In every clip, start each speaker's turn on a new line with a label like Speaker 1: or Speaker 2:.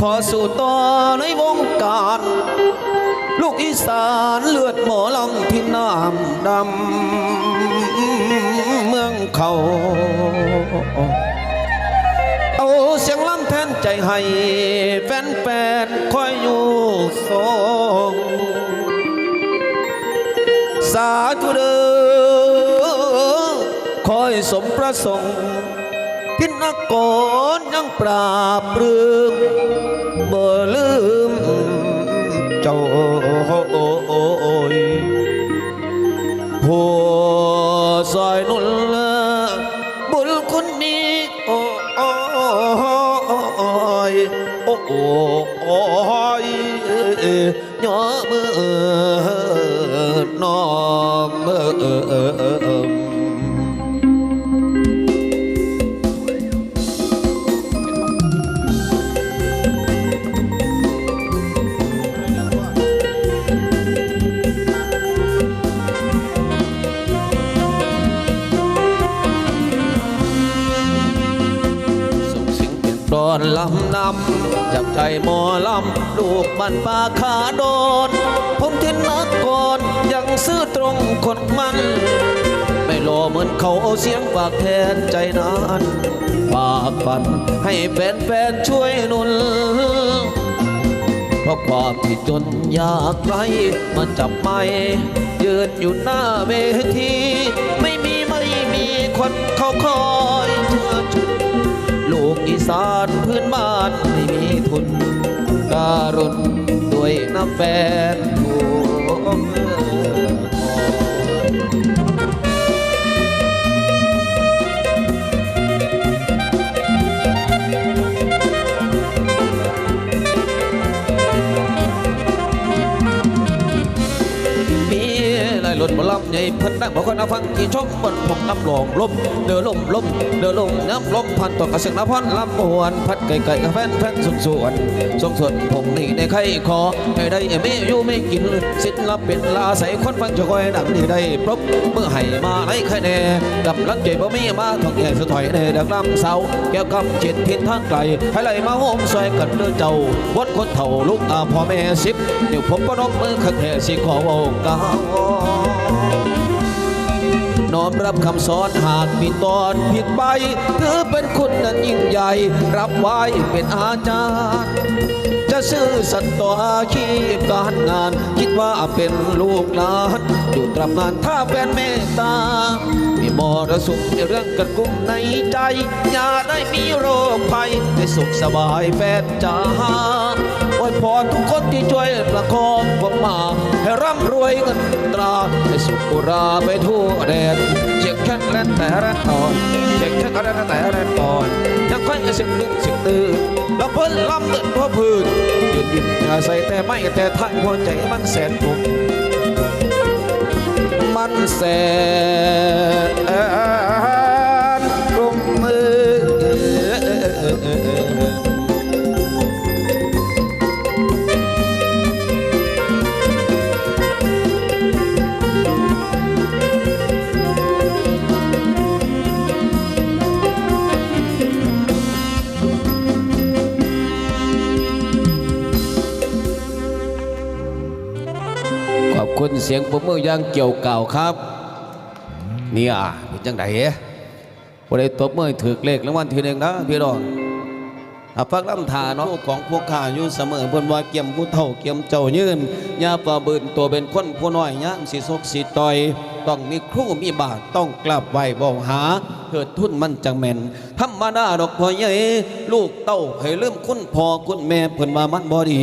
Speaker 1: ขอสู่ต่อในวงการ ลูกอีสานเลือดหมอลำที่น้ำดำเมืองเขา เอาเสียงลำแทนใจให้แฟนๆคอยอยู่ทรงสาธุเด้อคอยสมประสงค์ พินกรยังปราบปรื้มบ่ลืมเจ้าผู้ซอยนุ่นบุญคุณมีโอ้ยโอ้ยย่อมือน้อมเออำจับใจหมอลำลูกบ้านปาขาโดน ผมเทนนักก่อนยังซื่อตรงคนมัน ไม่รอเหมือนเขาเอาเสียงฝากแทนใจนั้นฝากฝันให้แฟนๆช่วยนุนเพราะความที่จนยากไรมาจับไม่ยืนอยู่หน้าเวทีไม่มีไม่มีคนเขาคอย สานพื้นบ้านไม่มีทุน การุณด้วยน้ำแฟนผู้เมือง ลำใหญ่เพิ่นนั่งบอกคนนัฟังที่ชมบนผมน้ำหลงลมเดือลมลมเดือลมน้ำลมพันตกกระเสียงน้ำพันลำมวนพัดไก่ไก่กระแฟนแฟนสุดส่วนส่งส่วนผมนี่ในใครขอให้ได้ไม่อยู่ไม่กินสิ้นลับเป็นลาใส่คนฟังจะคอยดังนี่ได้ปรบเมื่อให้มาไล่ใครแน่กับลังใจบ่มีมาท่องแย่สุดถอยในดังลำเสาแก้วกำจิตทินทางไกลให้ไหลมาโฮมซอยกันเดินเจ้าวัดคนเท่าลูกตาพ่อแม่สิบเดี๋ยวผมก็นมมือขัดแท้สิขอโอกกาว น้อมรับคำสอนหากมีตอนผิดไป ถือเป็นคุณนั้นยิ่งใหญ่ รับไว้เป็นอาจารย์ จะซื่อสัตย์ต่ออาชีพการงาน คิดว่าเป็นลูกหลานอยู่ตรับนานถ้าแฟนเมตตา มีมรสุมในเรื่องกันกุ้มในใจ อย่าได้มีโรคภัยให้สุขสบายแฟนจ้า โอ้ยพรทุกคนที่ช่วยประคองผมมา ให้ร่ำรวยเงินตราให้สุขุราไปทั่วแดนเช็คแค่แลนแต่แรกตอนเช็คแค่แลนแต่แรกตอนยังค่อยสิบดึงสิบตื่นแล้วเพิ่นล้ำเดินพ่อพื้นยืนยิ้มอย่าใส่แต่ไม่แต่ท่านหัวใจมันแสนผมมันแสน คนเสียงปรบมืออย่างเกี่ยวเก่าครับเนี่ยเป็นจังไดเอ๋บ่ได้ตบมือถือเลขรางวัลที่หนึ่งนะพี่น้อง อาฟักลำธาเนาะของพวกข้าอยู่เสมอเพิ่นว่าเกี่ยมผู้เฒ่าเกี่ยมเจ้ายืนยาฝ่าบืนตัวเป็นคนผู้น้อยยามสิซกสิต่อย ต้องมีครูมีบาทต้องกลับไหวบ่หาเกิดทุนมันจังแม่นธรรมดาดอกพ่อใหญ่ลูกเต้าให้ลืมคุณพ่อคุณแม่เพิ่นว่ามันบ่ดี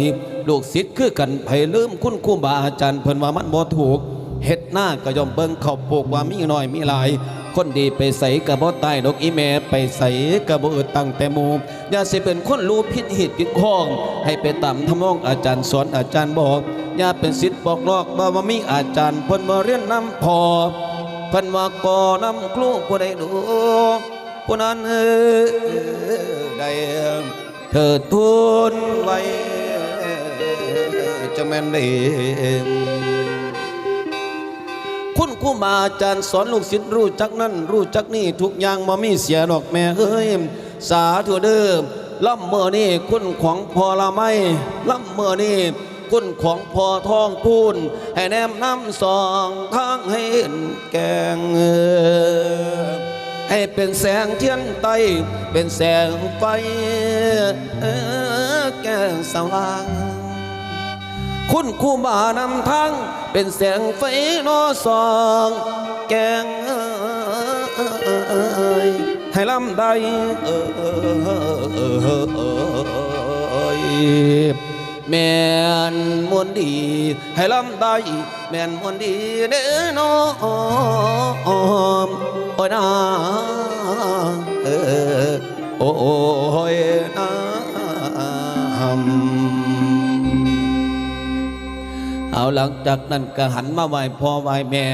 Speaker 1: ลูกศิษย์คือกันไผลืมคุณครูบาอาจารย์เพิ่นว่ามันบ่ถูกเฮ็ดหน้าก็ยอมเบิ่งเขาปลูกว่ามีน้อยมีหลาย คนดีไปใส่กระบ่ตายดอกอีแม่ไปใส่กระบอึดตั้งแต่หมู่อย่าสิเป็นคนรู้ผิดหิดผิดข้อง ให้ไปตามทำนองอาจารย์สอนอาจารย์บอกอย่าเป็นศิษย์บอกลอกว่าบ่มีอาจารย์เพิ่นบ่เรียนนํพอเพิ่นว่าก่อนำครูผู้ใดดูผู้นั้นเออได้เถิดทุนไว้จะแม่นได้ คุณครูบาอาจารย์สอนลูกศิษย์รู้จักนั่นรู้จักนี่ทุกอย่างมามีเสียดอกแม่เอ้ยสาธุเดิมล่ำเมื่อนี่คุณของพอละไม่ล่ำเมื่อนี่คุณของพอทองพูนให้แนมน้ำสองทางให้เห็นแกงเออให้เป็นแสงเทียนไตเป็นแสงไฟเออแกงสว่าง คุณครูบานำทางเป็นแสงไฟนอสองแกงให้ลำได้เอ้ยแม่นมวนดี ให้ลำได้แม่นมวนดีเด้อน้องโอ้ยนาเออโอ้ยนา เอาหลังจากนั้นก็หันมาไหว้พ่อไหว้แม่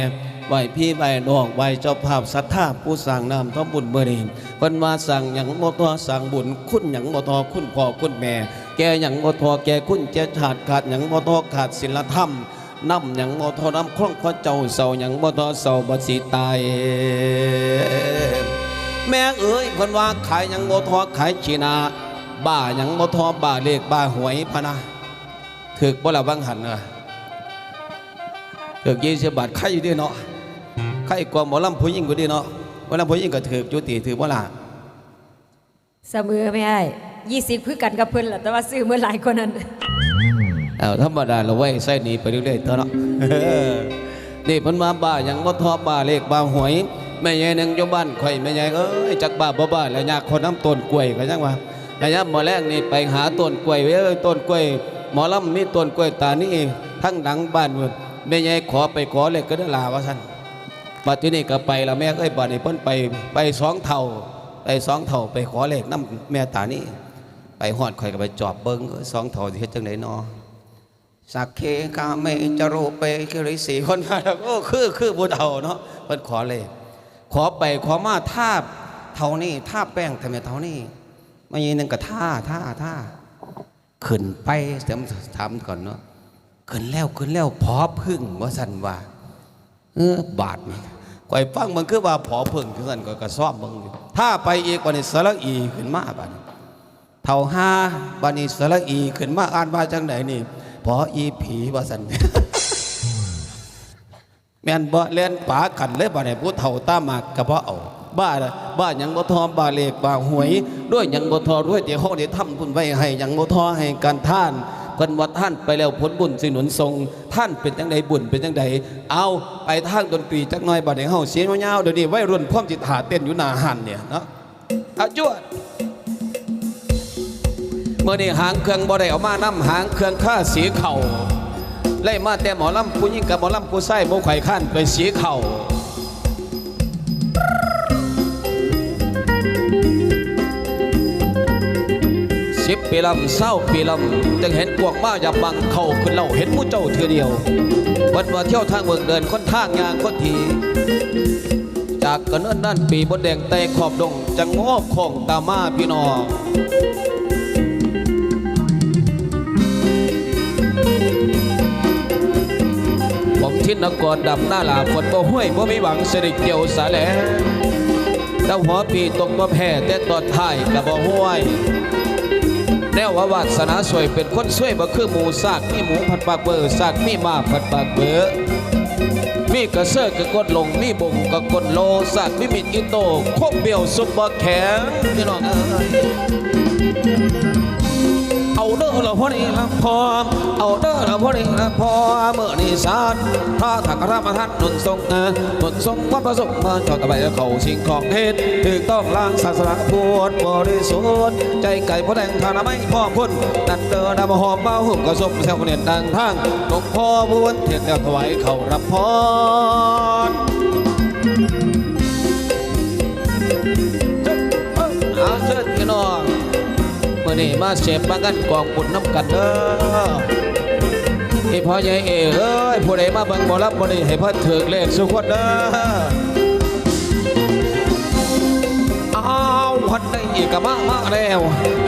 Speaker 1: ไหว้พี่ไหว้น้องไหว้เจ้าภาพศรัทธาผู้สั่งน้ำท้อบุญเมื่อนี้เพิ่นมาสั่งหยังบ่ทอสั่งบุญคุณหยังบ่ทอคุณพ่อคุณแม่ แกหยังบ่ทอแกคุณแกขาดขาดหยังบ่ทอขาดศีลธรรมน้ำหยังบ่ทอนำคล่องพระเจ้าเศร้าหยังบ่ทอเศร้าบ่สิตายแม่เอ๋ยเพิ่นว่าขายหยังบ่ทอขายชีนา บ้าหยังบ่ทอบ้าเลขบ้าหวยพะนะถึกบ่ละบังหันน่ะ เถือกยี่สิบบาทใครอยู่ดีเนาะใครกว่าหมอลำผู้หญิงก็ดีเนาะหมอลำผู้หญิงก็ถือกจุติถือว่าล่ะ
Speaker 2: เสมอไม่ได้ยี่สิบคือกันกับเพิ่นแหละแต่ว่าซื้อเมื่อหลายคนนั้น
Speaker 1: เอาธรรมดาเราไว้ใส่หนีไปเรื่อยๆเถอะเนาะนี่เพิ่นมาบ้าหยังบ่ทอบ้าเลขบ้าหวยแม่ใหญ่หนึงอยู่บ้านข่อยแม่ใหญ่เอ้ยจักบ้าบ่บ้าแล้วยากคนน้ำต้นกล้วยก็จังว่าระยะหมอแรกนี่ไปหาต้นกล้วยเว้ยเอ้ยต้นกล้วยหมอลำมีต้นกล้วยตานี่ทั้งหลังบ้านเว้ย แม่ใหญ่ขอไปขอเลขก็ได้ลาว่าซั่นบัดที่นี่ก็ไปแล้วแม่ก็ไอ้บัดนี่เพิ่นไปไปสองเท่าไปสองเท่าไปขอเลขน้ำแม่ตานี่ไปหอดข่อยก็ไปจอบเบิ้งสองเท่าที่เฮ็ดจังไดนนอสักเคกาเมจโรเปคิริสีคนมาแล้วโอ้คือคือบุญเอาเนาะเพิ่นขอเลขขอไปขอมาท่าเท่านี้ท่าแป้งทำไมเท่านี้ไม่ยีนึงก็ท่าท่าท่าขึ้นไปเดี๋ยวถามก่อนเนาะ ขึ้นแล้วขึ้นแล้วพอพึ่งว่าสันว่าเออบาทนี่ก่อยฟังมันคือว่าผอพิ่งคือกันก็กระซ่อมมึงถ้าไปอีกวันนี้สระอีขึ้นมาบัดนี้เท่าห้าบัดนี้สระอีขึ้นมาอ่านว่าจังไหนนี่พออีผีว่าสันแม่นบ่เล่นป่ากันเลยบ่ได้ผู้เฒ่าตามากกระเพาะเอาบ้าละบ้าหยังบ่ทอบ้าเลขบ้าหวย ด้วยหยังบ่ทอด้วยที่เฮาได้ทำบุญไว้ให้หยังบ่ทอให้การท่าน เพิ่นว่าท่านไปแล้วผลบุญสิหนุนทรงท่านเป็นจังไดบุญเป็นจังไดเอาไปทางดนตรีจักหน่อยบัดนี้เฮาเสียงยาวๆเดี๋ยวนี้วัยรุ่นพร้อมจิตหาเต้นอยู่หน้าหันเนี่ยเนาะเอาจวดเมื่อนี้หางเครื่องบ่ได้เอามานํหางเครื่องค่าสีเข่าไล่มาแต่หมอลำผู้หญิงกับหมอลำผู้ชายโมไข่ขั้นไปสีเข่า ปีลำเศร้าปีลำจึงเห็นกวงมาอย่าบังเข้าขึ้นเล่าเห็นผู้เจ้าเทือเดียว วันว่าเที่ยวทางเมืองเดินคนทางยางคนทีจากกันเนิ่นนั่นปีบนแดงเตะขอบดงจังงอบของตามาพี่น้องผมทินนกรดำหน้าหลาฝนบ่ห้วยบ่มีหวังสิริเกี่ยวสาแหลเจ้าหัวปีตกบ่แพ้แต่ตอนท้ายก็บ่ห้วย แนวว่าวาสนาสวยเป็นคนสวยบ่คือหมูซากมีหมูผัดปากเบอร์ซากมีมาผัดปากเบอร์มีกระเซอร์กระกดลงมีบงกระกดโลซากมีมิดอิโตโคบเบี้ยวซุปบ่แข็งพี่น้องเอ้ย เอาเด้อละพ่อนี่ละพอเอาเด้อละพ่อนี่ละพอเมื่อนี่สานพระถักระประทัดนุนทรงเออนุนทรงวัดประสงค์มาจอดตะไปเขาสิ่งของเฮ็ดถูกต้องล้างศาสนาพูดบริสุทธิ์ใจไก่พ่อแดงทานาไม่พ่อพุ่นนั่นเดินนำหอมเบ้าหุ่มกระสมแซวเนียนดังทางหลวงพ่อบุญเทียนแล้วถวายเขารับพรเอาเชิญ นี่มาเสพมากันกองบุญน้ำกันเด้อที่พ่อใหญ่เอ๋เอ้ยผู้ใดมาเบิ่งหมอรับบ่ได้ให้เพิ่นถือเลขสุขวัดเด้อ พันได้อีกก็มามากแล้ว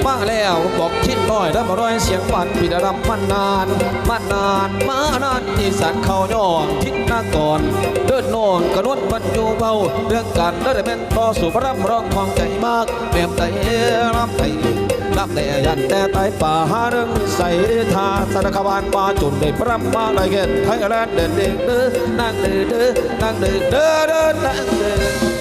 Speaker 1: มากแล้วบอกชิดน้อยแล้วมาร้อยเสียงปันปีดำมันนานมันนานมานานอีสานเขาย่องทิศหน้าก่อนเดินน่นกระนวดมันอยู่เบาเรื่องการได้แต่เป็นต่อสู่พระรำร้องของใจมากเปลี่ยนใจรับใจรับแต่ยันแต่ตายป่าหาเรื่องใส่ทาสารคบานมาจุนได้พระมาได้เกตไทยแลนด์เดินเดินเดินนั่งเดินเดินนั่งเดินเดินเดินนั่งเดิน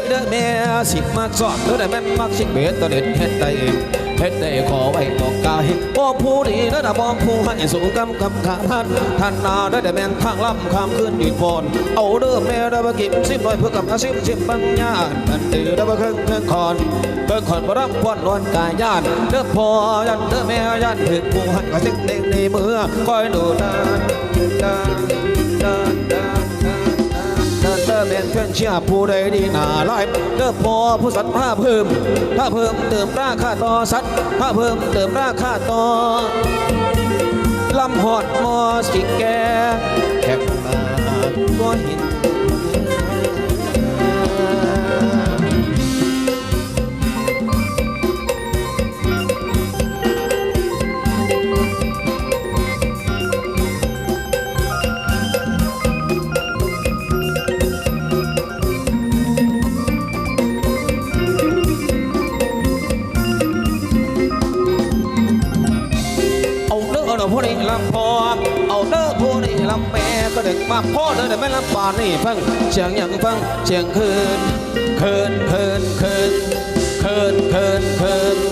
Speaker 1: ยเด้อแม่สิมาสอนเด้อแต่แม่มักสิเบ็ดตะเด็ดเฮ็ดได้เองเฮ็ดได้ขอไว้บอกกายบ่ผู้ดีเด้อแต่บ่ผู้ให้สูงกำกับขาท่านท่านนาเด้อแต่แม่นทางล่ำข้ามคืนยืนพรเอาเด้อแม่เด้อบ่กินสิบร้อยเพื่อกับอาชีพสิบปัญญาอันดื้อเด้อบ่เครื่องเครื่องคอนเบิ่งคอนบ่รับพรนอนกายญาติเด้อพ่อยันเด้อแม่ยันถึงผู้ให้ก็สิ่งเด็กในมือคอยดูนานนานนานนานนาน ลียนเพื่อนเชื่อผู้ใดดีหนาลายเดิมพอผู้สัตว์ผ้าเพิ่ม ถ้าเพิ่มเติมราคาต่อสัตว์ถ้าเพิ่มเติมราคาต่อลำหอดมอสิแกแคบมาก็เห็น อนนี่ฟังเสียงอย่างฟังเสียงคืนคืนคืนคืนคืนคืนคืน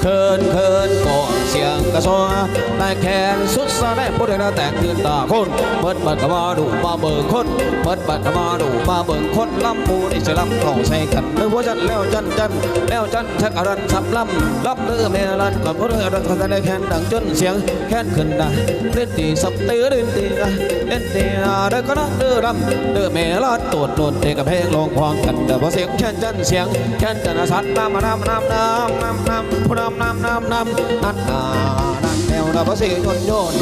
Speaker 1: เคืนเคืนก่อนเสียงกระซอได้แขนสุดสะได้ผู้ใดน่าแต่งตื่นตาคนเปิดบัตรมาดูมาเบิ่งคนเปิดบัตรมาดูมาเบิ่งคนลำปูนี่จะลำเข้าใส่กันเด้อหัวจันแล้วจันจันแล้วจันชักอรันสับลำลำเด้อแม่ลันก่อนผู้ใดอรันก็ได้แขนดังจนเสียงแขนขึ้นได้เล่นตีสับเตือเล่นตีเล่นตีเด้อก็นักเด้อรำเด้อแม่ลันตรวจโดนเด็กกับเพลงลงพร้อมกันเด้อพอเสียงแขนจันเสียงแขนจันสัตว์น้ำน้ำน้ำน้ำน้ำน้ำผู้น้ำน้ำน้ำน้ำนั่นนานั่นแนวนะพอเสียงโยนโยน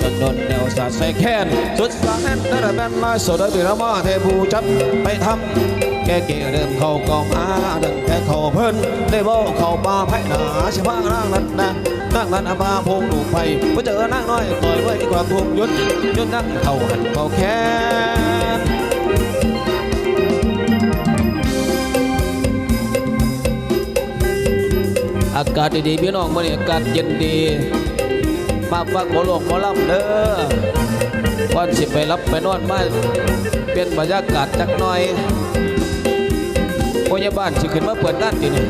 Speaker 1: โยนยนแนวสัตว์ใส่แขนสุดสาแน่นเด้อแม่นลายสดเด้อมาเทผูจับไปทำแกเกี่ยเดิมเขาก็มาดังแต่เขาเพิ่นได้บอกเขาป่าไผ่หนาสิพางร่างนั้นนะนั่งนั้นอาบาพงลูไผ่พอเจอนั่งน้อยต่อยไว้ดีกว่าพงยุดยุดนั่งเขาหันเขาแค้นากาศดีๆพี่น้องมื่อนี้อากาศเย็นดีมาฟังหมอหลวงหมอลำเด้อวันสิไปรับไปนอนบ้าเปลี่ยนบรรยากาศจักหน่อยพยาบาลสิขึ้นมาเปิดงานทีนี่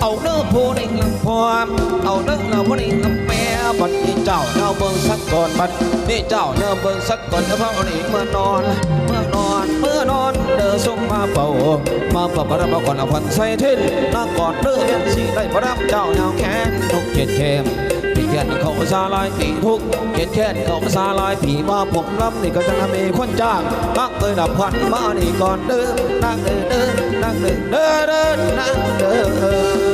Speaker 1: เอาเด้อผู้นี่ลำพอมเอาเด้อเราผู้นี่ลำแม่บัดนี้เจ้าเนาเบิ่งสักก่อนบัดนี่เจ้าเนาเบิ่งสักก่อนเฉพาะนี่เมื่อนอนเมื่อนอน เมื่อนอนเด้อส่งมาเป่ามาเป่าประดับก่อนเอาพันใส่เท่นนั่งกอดเด้อเวียนสิได้ประดับเจ้าเนาแขนทุกเจ็ดเข้มปีแขนเขาซาลายปีทุกเขียนแขนเขาซาลายผีมาผมรับนี่ก็จะมีคนจ้างนักเตยดับพันมานี่ก่อนเด้อนั่งเด้อเด้อนั่งเด้อเด้อเด้อนั่งเด้อ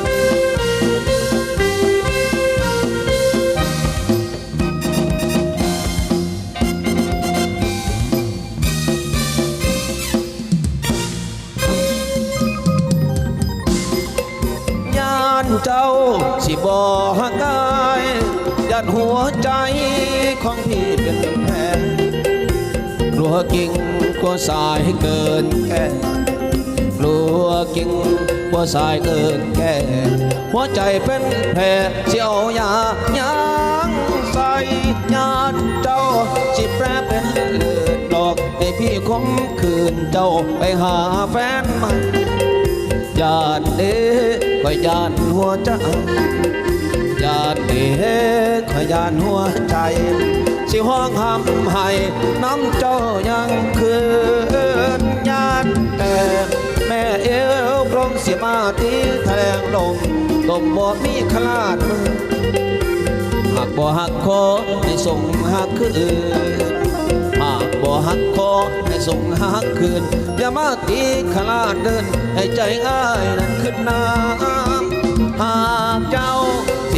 Speaker 1: กลัวสายเกินแก่กลัวกิ่งกลัวสายเกินแก่หัวใจเป็นแผลเสียวยายางใส่ยานเจ้าสิแปรเป็นเลือดดอกให้พี่คมคืนเจ้าไปหาแฟนใหม่ยานเด้ก็ยานหัวใจ ยานเด็กขยานหัวใจ สิห้องห้ำให้น้ำเจ้ายังคืนยานแต่แม่เอวพร้อมเสียมาตีแทงลงตมบ่มีขลาดมือหากบ่หักคอให้ส่งหักคืนหากบ่หักคอให้ส่งหักคืนอย่ามาตีขลาดเดินให้ใจง่ายนั้นขึ้นน้ำหากเจ้า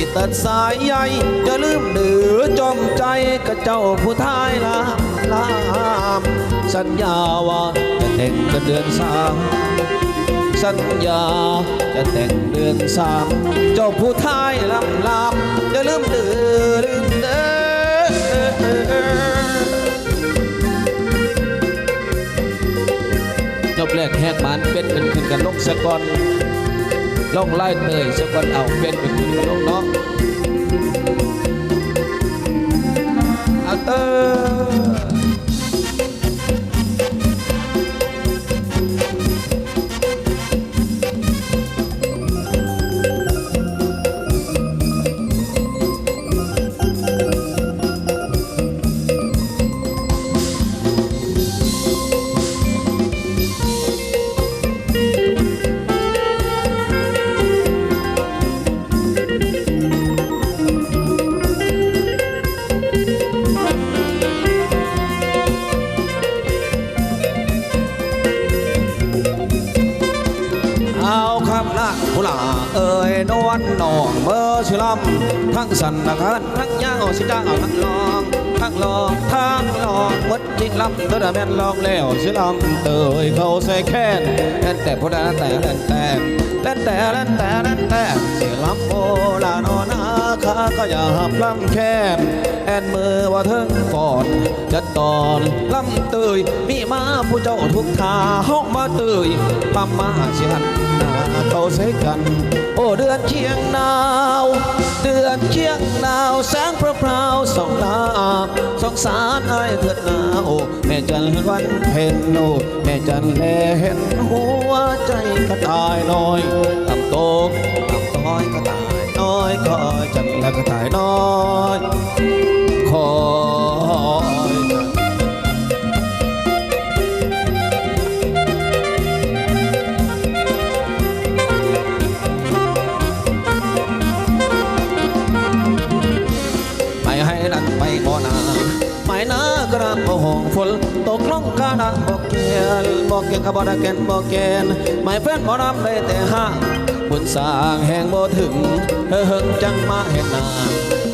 Speaker 1: สิตัดสายใยอย่าลืมดื้อจมใจกับเจ้าผู้ท้ายลามลามสัญญาว่าจะแต่งกันเดือนสามสัญญาจะแต่งเดือนสามเจ้าผู้ท้ายลำลำอย่าลืมเดือลืมเด้อจบแรกแหกบานเป็นเป็นขึ้นกันลงสะกอน ลองไล่เตยจะกันเอาเป็นเป็นคุณนกันลงเนาะเอาเตอ ทั้งสันตะคันทั้งยาวสิจ้าทั้งลองทั้งลองทั้งลองมดจริงลำตัวแม่นลองแล้วสิลำเตยเขาใส่แค้นเล่นแต่ผู้ใดแต่เล่นแต่เล่นแต่เล่นแต่เล่นแต่เสียลำโบลานอนาคาก็อย่าหับลำแค้นแอนมือว่าเทิงฟอนจะตอนลำเตยมีมาผู้เจ้าทุกทาห้องมาเตยปั๊มมาเสียหันนาเขาใส่กัน โอ้เดือนเชียงดาว เดือนเชียงดาวแสงพระพราวสองลาบสองสารไอ้เถิดหนาวแม่จันวันเพ็ญโนแม่จันแลเห็นหัวใจก็ตายน้อยตำโตกตำต้อยก็ตาย น้อยคอยจันแล้วก็ตายน้อยคอยไม่ให้ดันไปบ่นาไม่นากระบ่ห้องฝนตกลงกระดังบ่เกียนบ่เกียนขบ่ได้แกนบ่แกนไม่แฟนบ่นำได้แต่ห้า บุญสร้างแห่งบ่ถึงเฮอเฮิงจังมาเห็นหน้า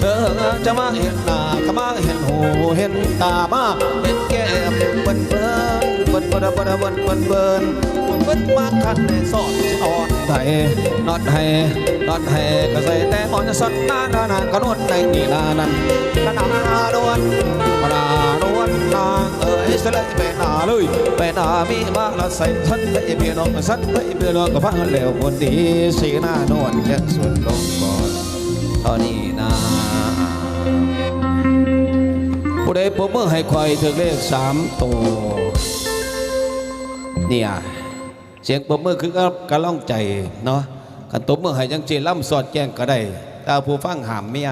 Speaker 1: เฮ้อจะมาเห็นหน้าก็มาเห็นหูเห็นตามาเห็นแก้มเบิ่นเบิ่นเบิ่นเบิ่นเบิ่นเบิ่นเบิ่นเบิ่นเบิ่นมาคันในสอนสิอ่อนไทยนอดให้นอดให้ก็ใส่แต่อ่อนสดหน้าหน้านาก็นวดในนี่นานั้นนานาดวนนาดวนนางเอ๋ยสลายไปนาเลยไปนามีมาละใส่ทันไปเพียนองสันไปเพียนองก็พังแล้วคนดีสีหน้านวลแค่ส่วนลงก่อนตอนนี้ ผู้ใดผมเมื่อให้ควายถึงเลขสามตัวเนี่ยเสียงปรบมือคือกระล่องใจเนาะกันตบมือให้ยังเจล่ำสอดแจ้งก็ได้ตาผู้ฟังหามเมีย